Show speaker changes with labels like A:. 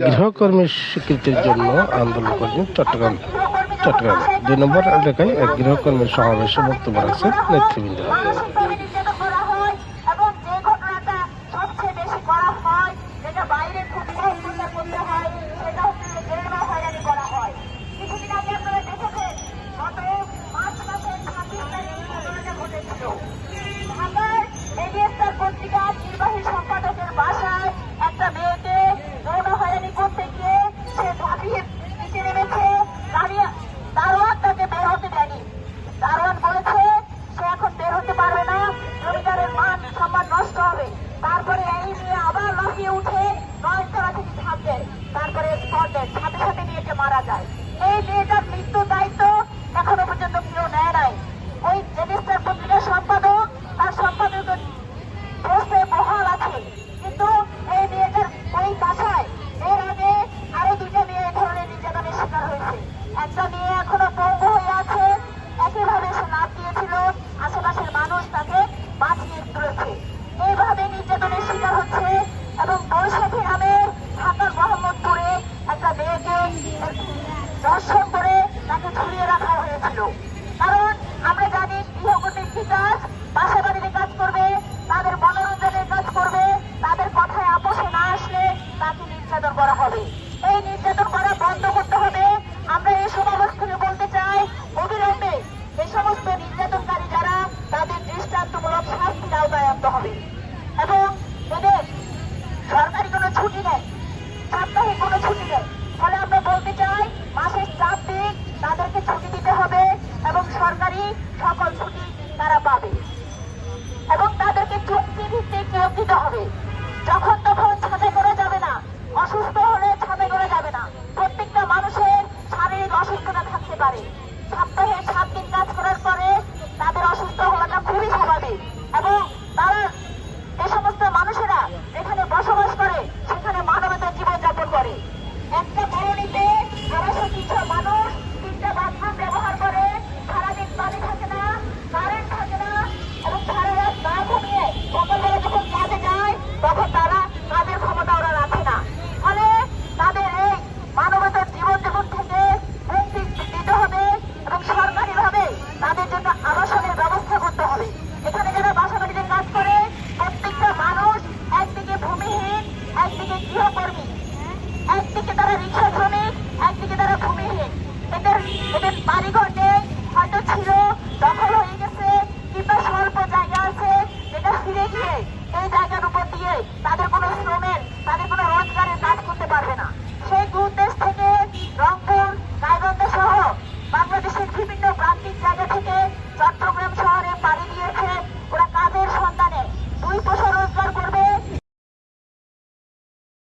A: গৃহকর্মীর স্বীকৃতির জন্য আন্দোলন করছেন চট্টগ্রাম চট্টগ্রাম। দুই নম্বর এলাকায় এক গৃহকর্মী সমাবেশে বক্তব্য রাখছেন নেতৃবৃন্দরা
B: দেয় সাথে সাথে মারা যায়। এই মেয়েটার মৃত্যুর দায়িত্ব এখনও পর্যন্ত কেউ নেয় নাই। ওই পত্রিকার সম্পাদক, তার বহাল আছে। কিন্তু এই মেয়েটার ওই বাসায় এর আগে আরও দুইটা মেয়ে এই ধরনের নির্যাতনের শিকার হয়েছে। একটা মেয়ে এখনও পঙ্গু হয়ে আছে একইভাবে সে লাভ দিয়েছিল, আশেপাশের মানুষ তাকে বাঁচিয়ে তুলেছে। এইভাবে নির্যাতনের শিকার হচ্ছে এবং বৈশাখী নামে দর্শন করে তাকে ঝুলিয়ে রাখা হয়েছিল। কারণ আমরা জানি গৃহকর্মীর বিকাশ তাদেরকে ছুটি দিতে হবে এবং সরকারি সকল ছুটি তারা পাবে। এবং তাদেরকে চুক্তি ভিত্তিক নিয়োগ দিতে হবে। যখন তখন ছাদে করে যাবে না, অসুস্থ হলে ছাদে করে যাবে না। প্রত্যেকটা মানুষের শারীরিক অসুস্থতা থাকতে পারে। একদিকে গৃহকর্মী একদিকে তারা রিক্সা শ্রমিক একদিকে তারা ভূমিহীন। এদের এদের বাড়িঘর নেই